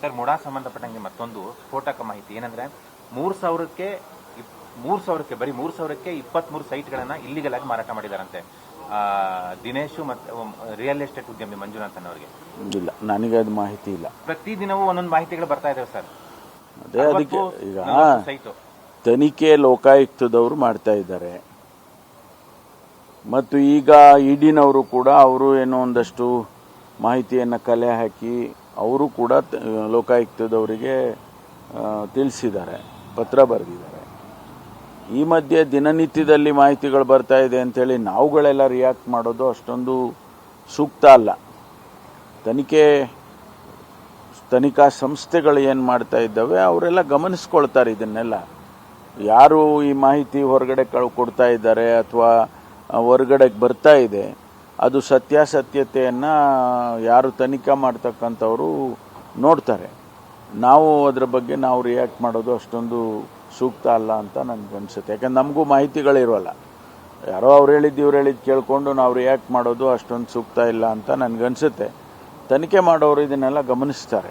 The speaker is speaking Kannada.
ಸರ್ ಮುಡಾ ಸಂಬಂಧಪಟ್ಟಂಗೆ ಮತ್ತೊಂದು ಸ್ಫೋಟಕ ಮಾಹಿತಿ. ಏನಂದ್ರೆ ಮೂರ್ ಸಾವಿರಕ್ಕೆ ಮೂರು ಸಾವಿರಕ್ಕೆ ಬರೀ ಮೂರ್ ಸಾವಿರಕ್ಕೆ ಇಪ್ಪತ್ಮೂರು ಸೈಟ್ಗಳನ್ನ ಇಲ್ಲಿಗಲ್ ಆಗಿ ಮಾರಾಟ ಮಾಡಿದಾರಂತೆ. ಆ, ದಿನೇಶು ಮತ್ತೆ ರಿಯಲ್ ಎಸ್ಟೇಟ್ ಉದ್ಯಮಿ ಮಂಜುನಾಥನ್ ಅವರಿಗೆ. ಇಲ್ಲ ನನಗೆ ಅದು ಮಾಹಿತಿ ಇಲ್ಲ. ಪ್ರತಿ ದಿನವೂ ಒಂದೊಂದು ಮಾಹಿತಿಗಳು ಬರ್ತಾ ಇದಾವೆ ಸರ್. ಅದೇ ಅದಕ್ಕೆ ಈಗ ಸೈಟು. ತನಿಖೆ ಲೋಕಾಯುಕ್ತದವರು ಮಾಡ್ತಾ ಇದ್ದಾರೆ. ಮತ್ತು ಈಗ ಇಡಿನವರು ಕೂಡ ಅವರು ಏನೋ ಒಂದಷ್ಟು ಮಾಹಿತಿಯನ್ನು ಕಲೆ ಹಾಕಿ ಅವರು ಕೂಡ ಲೋಕಾಯುಕ್ತದವರಿಗೆ ತಿಳಿಸಿದ್ದಾರೆ, ಪತ್ರ ಬರೆದಿದ್ದಾರೆ. ಈ ಮಧ್ಯೆ ದಿನನಿತ್ಯದಲ್ಲಿ ಮಾಹಿತಿಗಳು ಬರ್ತಾ ಇದೆ ಅಂತೇಳಿ ನಾವುಗಳೆಲ್ಲ ರಿಯಾಕ್ಟ್ ಮಾಡೋದು ಅಷ್ಟೊಂದು ಸೂಕ್ತ ಅಲ್ಲ. ತನಿಖೆ, ತನಿಖಾ ಸಂಸ್ಥೆಗಳು ಏನು ಮಾಡ್ತಾ ಇದ್ದಾವೆ ಅವರೆಲ್ಲ ಗಮನಿಸ್ಕೊಳ್ತಾರೆ ಇದನ್ನೆಲ್ಲ. ಯಾರು ಈ ಮಾಹಿತಿ ಹೊರಗಡೆ ಕಳ್, ಕೊಡ್ತಾ ಇದ್ದಾರೆ ಅಥವಾ ಹೊರಗಡೆಗೆ ಬರ್ತಾ ಇದೆ ಅದು ಸತ್ಯಾಸತ್ಯತೆಯನ್ನು ಯಾರು ತನಿಖೆ ಮಾಡ್ತಕ್ಕಂಥವರು ನೋಡ್ತಾರೆ. ನಾವು ಅದರ ಬಗ್ಗೆ ನಾವು ರಿಯಾಕ್ಟ್ ಮಾಡೋದು ಅಷ್ಟೊಂದು ಸೂಕ್ತ ಅಲ್ಲ ಅಂತ ನನಗೆ ಅನಿಸುತ್ತೆ. ಯಾಕಂದ್ರೆ ನಮಗೂ ಮಾಹಿತಿಗಳಿರೋಲ್ಲ ಯಾರೋ ಅವ್ರು ಹೇಳಿದ್ದು ಇವ್ರು ಹೇಳಿದ್ದು ಕೇಳಿಕೊಂಡು ನಾವು ರಿಯಾಕ್ಟ್ ಮಾಡೋದು ಅಷ್ಟೊಂದು ಸೂಕ್ತ ಇಲ್ಲ ಅಂತ ನನಗನ್ಸುತ್ತೆ ತನಿಖೆ ಮಾಡೋರು ಇದನ್ನೆಲ್ಲ ಗಮನಿಸ್ತಾರೆ.